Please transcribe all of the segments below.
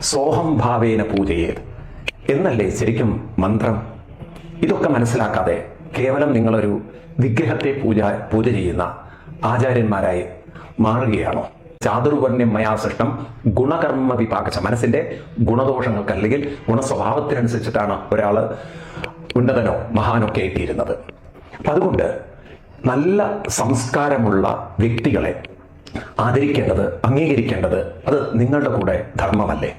സോഹം ഭാവേന പൂജയേത്. എന്നല്ലേ ശരിക്കും മന്ത്രം? ഇതൊക്കെ മനസ്സിലാക്കാതെ കേവലം നിങ്ങളൊരു വിഗ്രഹത്തെ പൂജ പൂജ ചെയ്യുന്ന ആചാര്യന്മാരായി മാറുകയാണോ? ചാതുർവർണ്യം മയാസൃഷ്ടം ഗുണകർമ്മ വിപാകച്ച മനസ്സിന്റെ ഗുണദോഷങ്ങൾക്ക് അല്ലെങ്കിൽ ഗുണസ്വഭാവത്തിനനുസരിച്ചിട്ടാണ് ഒരാൾ ഉന്നതനോ മഹാനൊക്കെ എത്തിയിരുന്നത് അപ്പൊ അതുകൊണ്ട് നല്ല സംസ്കാരമുള്ള വ്യക്തികളെ ആദരിക്കേണ്ടത് അംഗീകരിക്കേണ്ടത് അത് നിങ്ങളുടെ കൂടെ ധർമ്മമല്ലേ?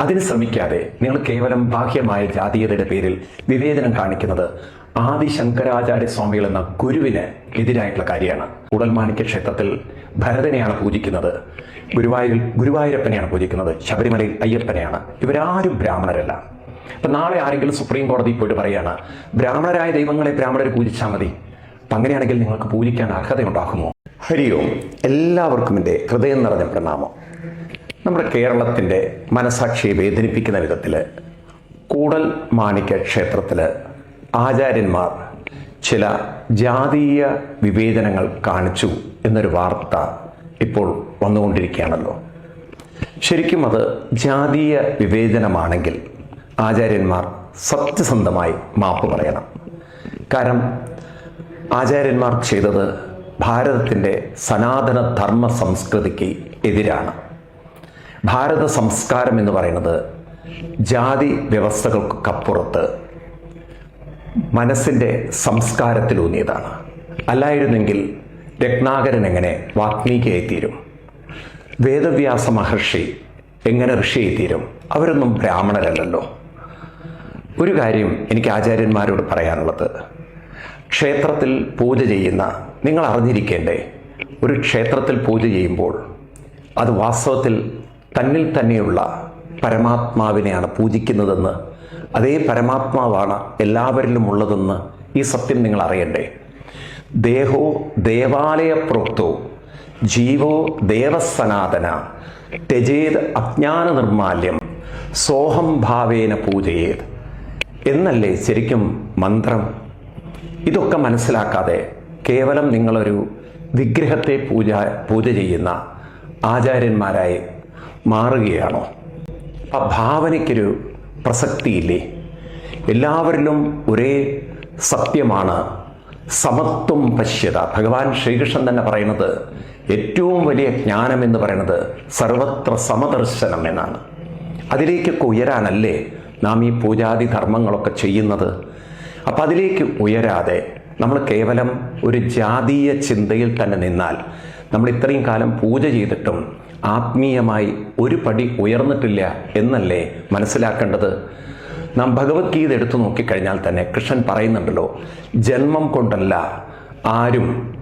അതിന് ശ്രമിക്കാതെ നിങ്ങൾ കേവലം ബാഹ്യമായ ജാതീയതയുടെ പേരിൽ വിവേചനം കാണിക്കുന്നത് ആദി ശങ്കരാചാര്യ സ്വാമികൾ എന്ന ഗുരുവിന് എതിരായിട്ടുള്ള കാര്യമാണ്. ഉടൽമാണിക്യ ക്ഷേത്രത്തിൽ ഭരതനെയാണ് പൂജിക്കുന്നത്. ഗുരുവായൂരിൽ ഗുരുവായൂരപ്പനെയാണ് പൂജിക്കുന്നത്. ശബരിമലയിൽ അയ്യപ്പനെയാണ്. ഇവരാരും ബ്രാഹ്മണരല്ല. അപ്പൊ നാളെ ആരെങ്കിലും സുപ്രീം കോടതി പോയിട്ട് പറയാണ് ബ്രാഹ്മണരായ ദൈവങ്ങളെ ബ്രാഹ്മണർ പൂജിച്ചാൽ മതി. അപ്പൊ അങ്ങനെയാണെങ്കിൽ നിങ്ങൾക്ക് പൂജിക്കാൻ അർഹതയുണ്ടാകുമോ? ഹരിയോം. എല്ലാവർക്കും എന്റെ ഹൃദയം നിറഞ്ഞ പ്രണാമം. നമ്മുടെ കേരളത്തിന്റെ മനസാക്ഷിയെ വേദനിപ്പിക്കുന്ന വിധത്തിൽ കൂടൽ മാണിക്യ ക്ഷേത്രത്തിൽ ആചാര്യന്മാർ ചില ജാതീയ വിവേചനങ്ങൾ കാണിച്ചു എന്നൊരു വാർത്ത ഇപ്പോൾ വന്നുകൊണ്ടിരിക്കുകയാണല്ലോ. ശരിക്കും അത് ജാതീയ വിവേചനമാണെങ്കിൽ ആചാര്യന്മാർ സത്യസന്ധമായി മാപ്പ് പറയണം. കാരണം ആചാര്യന്മാർ ചെയ്തത് ഭാരതത്തിന്റെ സനാതന ധർമ്മ സംസ്കൃതിക്ക് എതിരാണ്. ഭാരത സംസ്കാരം എന്ന് പറയുന്നത് ജാതി വ്യവസ്ഥകൾക്കപ്പുറത്ത് മനസ്സിന്റെ സംസ്കാരത്തിലൂന്നിയതാണ്. അല്ലായിരുന്നെങ്കിൽ രത്നാകരൻ എങ്ങനെ വാത്മീകിയായി തീരും വേദവ്യാസ മഹർഷി എങ്ങനെ ഋഷിയായി തീരും അവരൊന്നും ബ്രാഹ്മണരല്ലല്ലോ. ഒരു കാര്യം എനിക്ക് ആചാര്യന്മാരോട് പറയാനുള്ളത്. ക്ഷേത്രത്തിൽ പൂജ ചെയ്യുന്ന നിങ്ങൾ അറിഞ്ഞിരിക്കേണ്ടേ ഒരു ക്ഷേത്രത്തിൽ പൂജ ചെയ്യുമ്പോൾ അത് വാസ്തവത്തിൽ തന്നിൽ തന്നെയുള്ള പരമാത്മാവിനെയാണ് പൂജിക്കുന്നതെന്ന് അതേ പരമാത്മാവാണ് എല്ലാവരിലും ഉള്ളതെന്ന് ഈ സത്യം നിങ്ങൾ അറിയണ്ടേ. ദേഹോ ദേവാലയ പ്രോക്തോ ജീവോ ദേവസനാതന തെജേത് അജ്ഞാന നിർമാല്യം സോഹം ഭാവേന പൂജയേത്. എന്നല്ലേ ശരിക്കും മന്ത്രം? ഇതൊക്കെ മനസ്സിലാക്കാതെ കേവലം നിങ്ങളൊരു വിഗ്രഹത്തെ പൂജ പൂജ ചെയ്യുന്ന ആചാര്യന്മാരായി മാറുകയാണോ? ആ ഭാവനയ്ക്കൊരു പ്രസക്തിയില്ലേ? എല്ലാവരിലും ഒരേ സത്യമാണ് സമത്വം പശ്യത. ഭഗവാൻ ശ്രീകൃഷ്ണൻ തന്നെ പറയുന്നത് ഏറ്റവും വലിയ ജ്ഞാനം എന്ന് പറയുന്നത് സർവത്ര സമദർശനം എന്നാണ്. അതിലേക്കൊക്കെ ഉയരാനല്ലേ നാം ഈ പൂജാതി ധർമ്മങ്ങളൊക്കെ ചെയ്യുന്നത്? അപ്പം അതിലേക്ക് ഉയരാതെ നമ്മൾ കേവലം ഒരു ജാതീയ ചിന്തയിൽ തന്നെ നിന്നാൽ നമ്മൾ ഇത്രയും കാലം പൂജ ചെയ്തിട്ടും ആത്മീയമായി ഒരു പടി ഉയർന്നിട്ടില്ല എന്നല്ലേ മനസ്സിലാക്കേണ്ടത്? നാം ഭഗവത്ഗീത എടുത്തു നോക്കിക്കഴിഞ്ഞാൽ തന്നെ കൃഷ്ണൻ പറയുന്നുണ്ടല്ലോ ജന്മം കൊണ്ടല്ല ആരും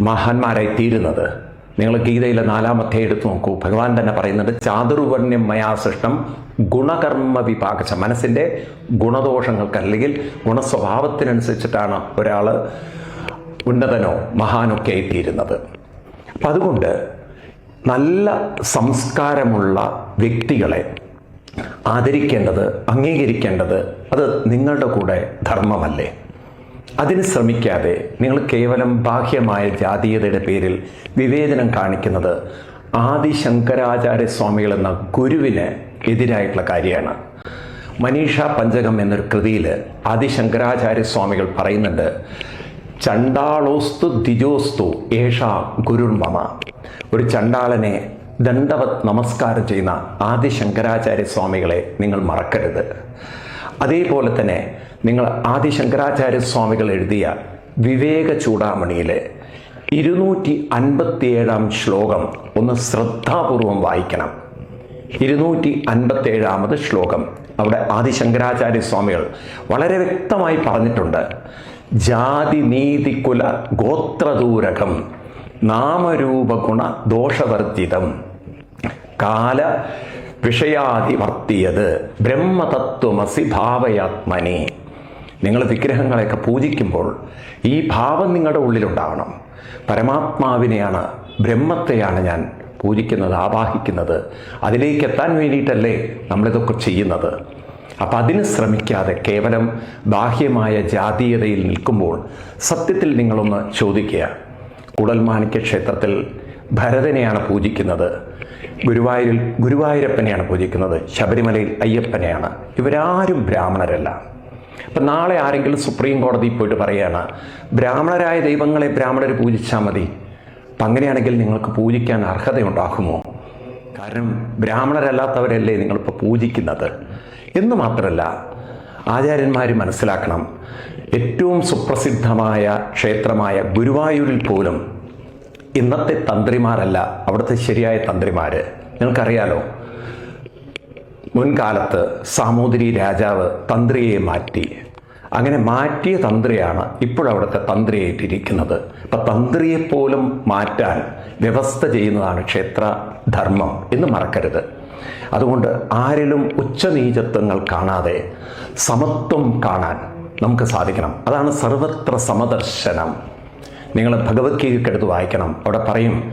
മഹാന്മാരായി തീരുന്നത്. നിങ്ങൾ ഗീതയിലെ നാലാമത്തെ എടുത്തു നോക്കൂ. ഭഗവാൻ തന്നെ പറയുന്നുണ്ട് ചാതുർവർണ്യം മയാസൃഷ്ടം ഗുണകർമ്മ വിഭാഗച്ച മനസ്സിന്റെ ഗുണദോഷങ്ങൾക്ക് അല്ലെങ്കിൽ ഗുണസ്വഭാവത്തിനനുസരിച്ചിട്ടാണ് ഒരാൾ ഉന്നതനോ മഹാനൊക്കെ ആയിത്തീരുന്നത് അപ്പം അതുകൊണ്ട് നല്ല സംസ്കാരമുള്ള വ്യക്തികളെ ആദരിക്കേണ്ടത് അംഗീകരിക്കേണ്ടത് അത് നിങ്ങളുടെ കൂടെ ധർമ്മമല്ലേ? അതിന് ശ്രമിക്കാതെ നിങ്ങൾ കേവലം ബാഹ്യമായ ജാതീയതയുടെ പേരിൽ വിവേചനം കാണിക്കുന്നത് ആദി ശങ്കരാചാര്യ സ്വാമികൾ എന്ന ഗുരുവിന് എതിരായിട്ടുള്ള കാര്യമാണ്. മനീഷ പഞ്ചകം എന്നൊരു കൃതിയിൽ ആദി ശങ്കരാചാര്യ സ്വാമികൾ പറയുന്നുണ്ട് ചണ്ടാളോസ്തു ദ്വിജോസ്തു ഏഷ ഗുരുർമമ ഒരു ചണ്ടാളനെ ദണ്ഡവത് നമസ്കാരം ചെയ്യുന്ന ആദി ശങ്കരാചാര്യ സ്വാമികളെ നിങ്ങൾ മറക്കരുത്. അതേപോലെ തന്നെ നിങ്ങൾ ആദി ശങ്കരാചാര്യ സ്വാമികൾ എഴുതിയ വിവേക ചൂടാമണിയിലെ ഇരുന്നൂറ്റി അൻപത്തിയേഴാം ശ്ലോകം ഒന്ന് ശ്രദ്ധാപൂർവം വായിക്കണം. ഇരുന്നൂറ്റി അൻപത്തേഴാമത് ശ്ലോകം അവിടെ ആദിശങ്കരാചാര്യ സ്വാമികൾ വളരെ വ്യക്തമായി പറഞ്ഞിട്ടുണ്ട്. ജാതി നീതി കുല ഗോത്രദൂരകം നാമരൂപഗുണ ദോഷവർജിതം. കാല വിഷയാതിവർത്തിയത് ബ്രഹ്മതത്വമസി ഭാവയാത്മനെ. നിങ്ങൾ വിഗ്രഹങ്ങളെയൊക്കെ പൂജിക്കുമ്പോൾ ഈ ഭാവം നിങ്ങളുടെ ഉള്ളിലുണ്ടാവണം. പരമാത്മാവിനെയാണ് ബ്രഹ്മത്തെയാണ് ഞാൻ പൂജിക്കുന്നത് ആവാഹിക്കുന്നത്. അതിലേക്ക് എത്താൻ വേണ്ടിയിട്ടല്ലേ നമ്മളിതൊക്കെ ചെയ്യുന്നത്. അപ്പം അതിന് ശ്രമിക്കാതെ കേവലം ബാഹ്യമായ ജാതീയതയിൽ നിൽക്കുമ്പോൾ സത്യത്തിൽ നിങ്ങളൊന്ന് ചോദിക്കുക. കുടൽമാണിക്യ ക്ഷേത്രത്തിൽ ഭരതനെയാണ് പൂജിക്കുന്നത്. ഗുരുവായൂരിൽ ഗുരുവായൂരപ്പനെയാണ് പൂജിക്കുന്നത്. ശബരിമലയിൽ അയ്യപ്പനെയാണ്. ഇവരാരും ബ്രാഹ്മണരല്ല. അപ്പം നാളെ ആരെങ്കിലും സുപ്രീം കോടതിയിൽ പോയിട്ട് പറയുകയാണ് ബ്രാഹ്മണരായ ദൈവങ്ങളെ ബ്രാഹ്മണർ പൂജിച്ചാൽ മതി. അപ്പം അങ്ങനെയാണെങ്കിൽ നിങ്ങൾക്ക് പൂജിക്കാൻ അർഹതയുണ്ടാകുമോ? കാരണം ബ്രാഹ്മണരല്ലാത്തവരല്ലേ നിങ്ങളിപ്പോൾ പൂജിക്കുന്നത്. എന്ന് മാത്രമല്ല ആചാര്യന്മാർ മനസ്സിലാക്കണം ഏറ്റവും സുപ്രസിദ്ധമായ ക്ഷേത്രമായ ഗുരുവായൂരിൽ പോലും ഇന്നത്തെ തന്ത്രിമാരല്ല അവിടുത്തെ ശരിയായ തന്ത്രിമാർ നിങ്ങൾക്കറിയാലോ മുൻകാലത്ത് സാമൂതിരി രാജാവ് തന്ത്രിയെ മാറ്റി. അങ്ങനെ മാറ്റിയ തന്ത്രിയാണ് ഇപ്പോഴവിടുത്തെ തന്ത്രിയായിട്ടിരിക്കുന്നത്. ഇപ്പം തന്ത്രിയെപ്പോലും മാറ്റാൻ വ്യവസ്ഥ ചെയ്യുന്നതാണ് ക്ഷേത്ര ധർമ്മം എന്ന് മറക്കരുത്. അതുകൊണ്ട് ആരിലും ഉച്ചനീചത്വങ്ങൾ കാണാതെ സമത്വം കാണാൻ നമുക്ക് സാധിക്കണം. അതാണ് സർവത്ര സമദർശനം. നിങ്ങൾ ഭഗവത്ഗീതയ്ക്കെടുത്ത് വായിക്കണം. അവിടെ പറയും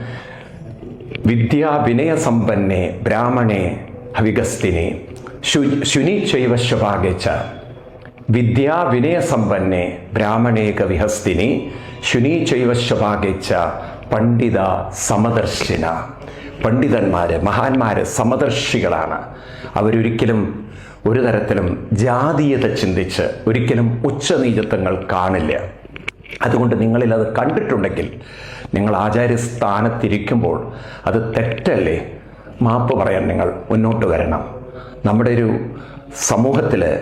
വിദ്യാ വിനയസമ്പന്നെ ബ്രാഹ്മണേ ഹവിഗസ്തിനെ ശു ശുനി ചൈവ ശുഭാഗച്ച വിദ്യാ വിനയസമ്പന്നെ ബ്രാഹ്മണേക വിഹസ്തിനി ശുനി ചൈവ ശുഭാഗച്ച പണ്ഡിത സമദർശിന. പണ്ഡിതന്മാര് മഹാന്മാർ സമദർശികളാണ്. അവരൊരിക്കലും ഒരു തരത്തിലും ജാതീയത ചിന്തിച്ച് ഒരിക്കലും ഉച്ചനീചത്വങ്ങൾ കാണില്ല. അതുകൊണ്ട് നിങ്ങളിൽ അത് കണ്ടിട്ടുണ്ടെങ്കിൽ നിങ്ങൾ ആചാര്യസ്ഥാനത്തിരിക്കുമ്പോൾ അത് തെറ്റല്ലേ? മാപ്പ് പറയാൻ നിങ്ങൾ മുന്നോട്ട് വരണം. നമ്മുടെ ഒരു സമൂഹത്തിൽ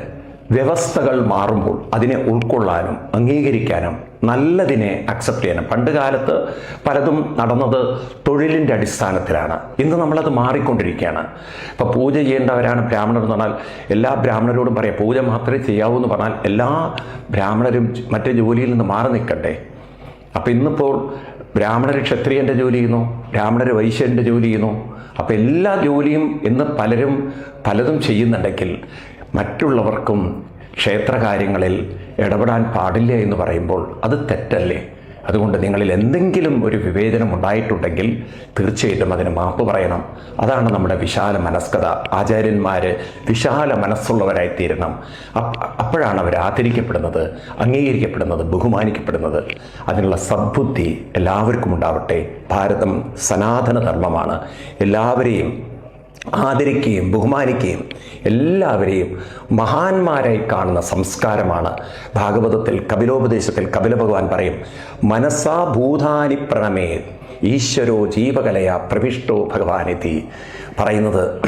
വ്യവസ്ഥകൾ മാറുമ്പോൾ അതിനെ ഉൾക്കൊള്ളാനും അംഗീകരിക്കാനും നല്ലതിനെ അക്സെപ്റ്റ് ചെയ്യാനും. പണ്ട് കാലത്ത് പലതും നടന്നത് തൊഴിലിന്റെ അടിസ്ഥാനത്തിലാണ്. ഇന്ന് നമ്മളത് മാറിക്കൊണ്ടിരിക്കുകയാണ്. ഇപ്പോൾ പൂജ ചെയ്യേണ്ടവരാണ് ബ്രാഹ്മണർ എന്ന് പറഞ്ഞാൽ എല്ലാ ബ്രാഹ്മണരോടും പറയാം പൂജ മാത്രമേ ചെയ്യാവൂ എന്ന് പറഞ്ഞാൽ എല്ലാ ബ്രാഹ്മണരും മറ്റു ജോലിയിൽ നിന്ന് മാറി നിൽക്കട്ടെ അപ്പം ഇന്നിപ്പോൾ ബ്രാഹ്മണർ ക്ഷത്രിയന്റെ ജോലി ചെയ്യുന്നു ബ്രാഹ്മണർ വൈശ്യന്റെ ജോലി ചെയ്യുന്നു. അപ്പോൾ എല്ലാ ജോലിയും ഇന്ന് പലരും പലതും ചെയ്യുന്നുണ്ടെങ്കിൽ മറ്റുള്ളവർക്കും ക്ഷേത്രകാര്യങ്ങളിൽ ഇടപെടാൻ പാടില്ല എന്ന് പറയുമ്പോൾ അത് തെറ്റല്ലേ? അതുകൊണ്ട് നിങ്ങളിൽ എന്തെങ്കിലും ഒരു വിവേചനം ഉണ്ടായിട്ടുണ്ടെങ്കിൽ തീർച്ചയായിട്ടും അതിന് മാപ്പ് പറയണം. അതാണ് നമ്മുടെ വിശാല മനസ്കത ആചാര്യന്മാർ വിശാല മനസ്സുള്ളവരായി തീരണം അപ്പ- അപ്പോഴാണ് അവർ ആദരിക്കപ്പെടുന്നത് അംഗീകരിക്കപ്പെടുന്നത് ബഹുമാനിക്കപ്പെടുന്നത്. അതിനുള്ള സദ്ബുദ്ധി എല്ലാവർക്കും ഉണ്ടാവട്ടെ. ഭാരതം സനാതന ധർമ്മമാണ് എല്ലാവരെയും ആദരിക്കുകയും ബഹുമാനിക്കുകയും എല്ലാവരെയും മഹാന്മാരായി കാണുന്ന സംസ്കാരമാണ് ഭാഗവതത്തിൽ കപിലോപദേശത്തിൽ കപില ഭഗവാൻ പറയും മനസ്സാ ഭൂതാനി പ്രണമേ ഈശ്വരോ ജീവകലയ പ്രവിഷ്ടോ ഭഗവാനിധി പറയുന്നത്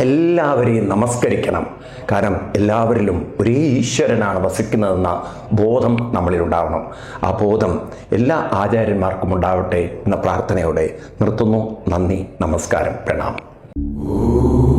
എല്ലാവരെയും നമസ്കരിക്കണം. കാരണം എല്ലാവരിലും ഒരേ ഈശ്വരനാണ് വസിക്കുന്നതെന്ന ബോധം നമ്മളിൽ ഉണ്ടാവണം. ആ ബോധം എല്ലാ ആചാര്യന്മാർക്കും ഉണ്ടാവട്ടെ എന്ന പ്രാർത്ഥനയോടെ നിർത്തുന്നു. നന്ദി നമസ്കാരം പ്രണാമം. Ooh.